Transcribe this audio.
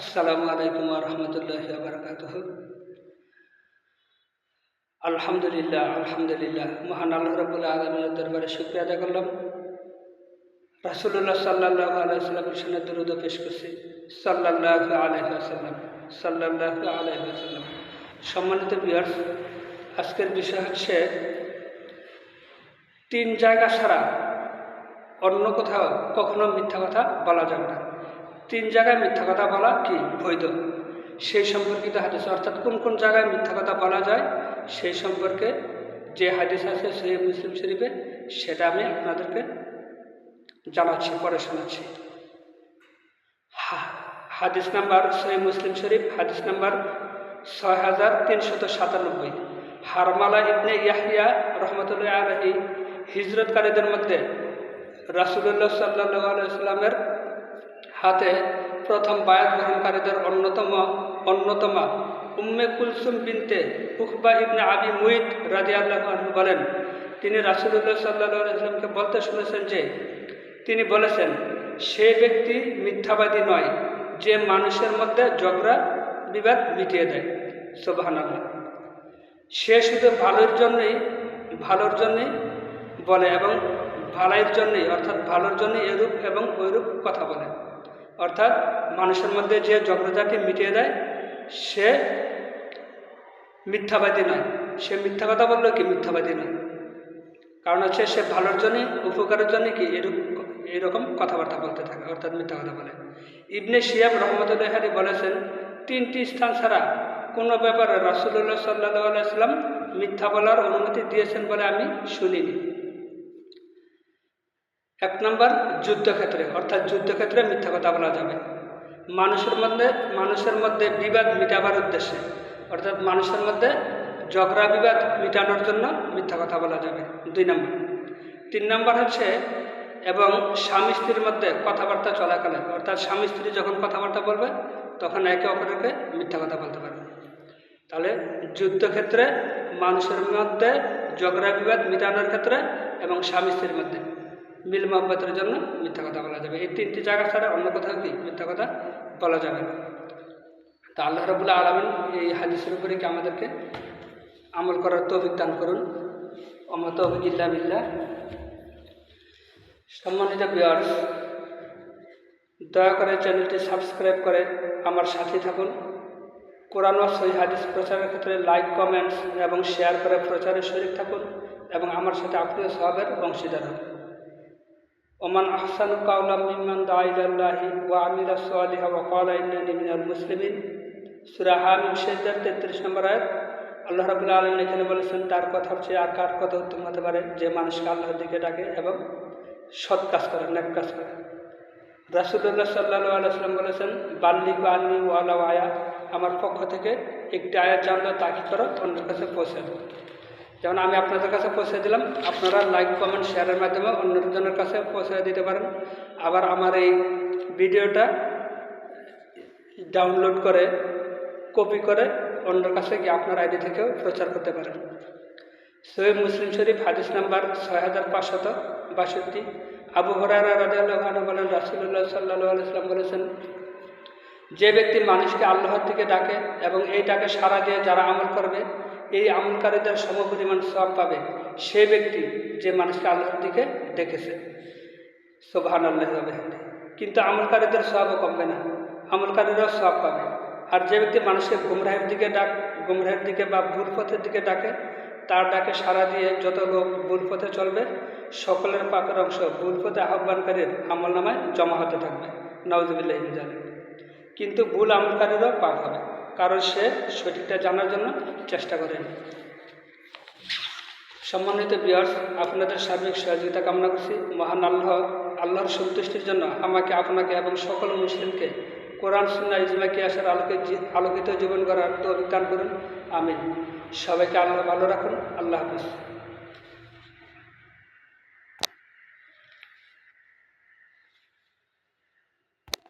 আসসালামু আলাইকুম রহমতুল্লাহ বারকাত আলহামদুলিল্লাহ আলহামদুলিল্লাহ, মহান আল্লাহ রবুল্লা আলমের দরবারে শুক্রিয়া আদায় করলাম। রাসুল্লাহ সাল্লাহ আলাইসাল্লামের সঙ্গে দুরুদ পেশ করছি। সাল্লাহ আলহাসাল্লাম সাল্লাহ আলহাসাল্লাম সম্মানিত বিয়ার্স আজকের বিষয় হচ্ছে তিন জায়গা ছাড়া অন্য কোথাও কখনো মিথ্যা কথা বলা যাবে না। তিন জায়গায় মিথ্যা কথা বলা কি বৈধ? সেই সম্পর্কিত হাদিস, অর্থাৎ কোন কোন জায়গায় মিথ্যা কথা বলা যায়, সেই সম্পর্কে যে হাদিস আছে সেই মুসলিম শরীফে, সেটা আমি আপনাদেরকে জানাচ্ছি পরে শোনাচ্ছি। হাদিস নাম্বার সহি মুসলিম শরীফ, হাদিস নাম্বার ছয় হাজার তিনশত সাতানব্বই। হারমালা ইবনে ইয়াহিয়া রহমতুল্লাহ আলহী হিজরতকারীদের মধ্যে রাসুল্লাহ সাল্লাহ আলাইস্লামের হাতে প্রথম বায়াত গ্রহণকারীদের অন্যতম, অন্যতমা উম্মে কুলসুম বিনতে উকবা ইবনে আবি মুইদ রাজি আল্লাহ বলেন, তিনি রাসুলুল্লাহ সাল্লাহ আলাইসলামকে বলতে শুনেছেন যে, তিনি বলেছেন, সে ব্যক্তি মিথ্যাবাদী নয়, যে মানুষের মধ্যে ঝগড়া, বিবাদ মিটিয়ে দেয়। সোবাহান সে শুধু ভালোর জন্যই ভালোর জন্যই বলে এবং ভালাইয়ের জন্যই, অর্থাৎ ভালোর জন্যই এরূপ এবং ওইরূপ কথা বলে। অর্থাৎ মানুষের মধ্যে যে ঝগড়াঝাটি মিটিয়ে দেয়, সে মিথ্যাবাদী নয়। সে মিথ্যা কথা বললেও কি মিথ্যাবাদী নয়? কারণ হচ্ছে সে ভালোর জন্যই, উপকারের জন্য কি এরূপ এরকম কথাবার্তা বলতে থাকে, অর্থাৎ মিথ্যা কথা বলে। ইবনে শিয়াব রহমতুল্লাহারি বলেছেন, তিনটি স্থান ছাড়া কোনো ব্যাপারে রাসুল্লাহ সাল্লাহ আলাইসাল্লাম মিথ্যা বলার অনুমতি দিয়েছেন বলে আমি শুনিনি। এক নম্বর যুদ্ধক্ষেত্রে, অর্থাৎ যুদ্ধক্ষেত্রে মিথ্যা কথা বলা যাবে। মানুষের মধ্যে মানুষের মধ্যে বিবাদ মিটাবার উদ্দেশ্যে, অর্থাৎ মানুষের মধ্যে ঝগড়া বিবাদ মিটানোর জন্য মিথ্যা কথা বলা যাবে। দুই নম্বর। তিন নম্বর হচ্ছে, এবং স্বামী স্ত্রীর মধ্যে কথাবার্তা চলাকালে, অর্থাৎ স্বামী স্ত্রী যখন কথাবার্তা বলবে, তখন একে অপরকে মিথ্যা কথা বলতে পারবে। তাহলে যুদ্ধক্ষেত্রে মানুষের মধ্যে ঝগড়া বিবাদ মিটানোর ক্ষেত্রে এবং স্বামী স্ত্রীর মধ্যে মিল মহব্বতের জন্য মিথ্যা কথা বলা যাবে। এই তিনটি জায়গা ছাড়া অন্য কোথাও কি মিথ্যা কথা বলা যাবে না। তা আল্লাহ রবুল্লাহ আলমিন এই হাদিসের উপরে কি আমাদেরকে আমল করার তৌফিক দান করুন? অমত ইল্লা বিল্লাহ। সম্মানিত বিয়ার্স দয়া করে চ্যানেলটি সাবস্ক্রাইব করে আমার সাথে থাকুন। কোরআন ও সহি হাদিস প্রচারের ক্ষেত্রে লাইক কমেন্টস এবং শেয়ার করে প্রচারে শরীর থাকুন এবং আমার সাথে আপনিও সবের অংশীদার হন। ওমান আহসান কাউলাম মিমান দাইলাল্লাহি ওয়া আমিলা সালিহা ওয়া ক্বালা ইন্নানি মিনাল মুসলিমিন সূরা হামিম সেজদার 33 নম্বর আয়াত আল্লাহ রাব্বুল আলামিন এখানে বলেছেন, তার কথা হচ্ছে আর কার কথা উত্তম হতে পারে? যে মানুষকে আল্লাহর দিকে ডাকে এবং সৎ কাজ করে, নেক কাজ করে। রাসুল্লাহ সাল্লাহ আলাইসাল্লাম বলেছেন বাল্লিক আন্নি ওয়ালা আয়া আমার পক্ষ থেকে একটি আয়াত জানলে, তাকে করো অন্যের কাছে পৌঁছে যেমন আমি আপনাদের কাছে পৌঁছে দিলাম, আপনারা লাইক কমেন্ট শেয়ারের মাধ্যমে অন্যজনের কাছে পৌঁছে দিতে পারেন। আবার আমার এই ভিডিওটা ডাউনলোড করে কপি করে অন্যের কাছে গিয়ে আপনার আইডি থেকেও প্রচার করতে পারেন। সৈয়দ মুসলিম শরীফ, হাদিস নাম্বার ছয় হাজার পাঁচশত বাষট্টি। আবু হরারা রাজু বলেন রাসুল্লাহ সাল্লাহ আলাইসলাম বলেছেন, যে ব্যক্তি মানুষকে আল্লাহর দিকে ডাকে এবং এই ডাকে সাড়া দিয়ে যারা আমল করবে এই আমলকারীদের সমপরিমাণ সব পাবে সে ব্যক্তি যে মানুষকে আল্লাহর দিকে ডেকেছে সোভান আল্লাহ কিন্তু আমলকারীদের সবও কমবে না। আমলকারীরাও সব পাবে। আর যে ব্যক্তি মানুষকে গুমরাহের দিকে ডাক, গুমরাহের দিকে বা ভুল পথের দিকে ডাকে, তার ডাকে সাড়া দিয়ে যত লোক ভুল পথে চলবে, সকলের পাপের অংশ ভুল পথে আহ্বানকারীর আমল নামায় জমা হতে থাকবে। জানে কিন্তু ভুল আমলকারীরও পাপ হবে। কারণ সে সঠিকটা জানার জন্য চেষ্টা করেনি। সম্মানিত বিয়ার্স আপনাদের সার্বিক সহযোগিতা কামনা করছি। মহান আল্লাহ, আল্লাহর সন্তুষ্টির জন্য আমাকে, আপনাকে এবং সকল মুসলিমকে কোরআন সুন্না ইজমা আসার আলোকে আলোকিত জীবন করার তো অভিজ্ঞান করুন। আমি সবাইকে আল্লাহ ভালো রাখুন। আল্লাহ হাফিজ।